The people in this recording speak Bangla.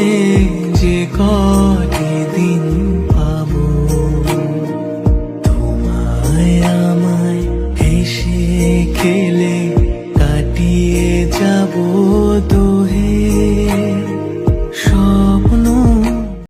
জীবনে যে কটি দিন পাব তোমায় আমায় হেসে খেলে